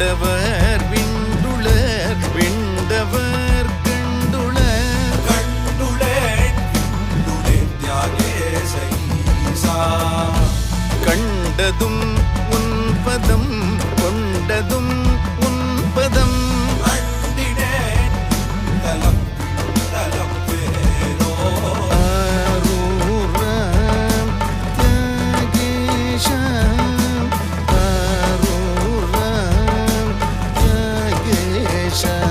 கண்டவர் விண்டுளர் விண்டவர் கண்டுளர். கண்டதும் உன்பதம் கொண்டதும் nation.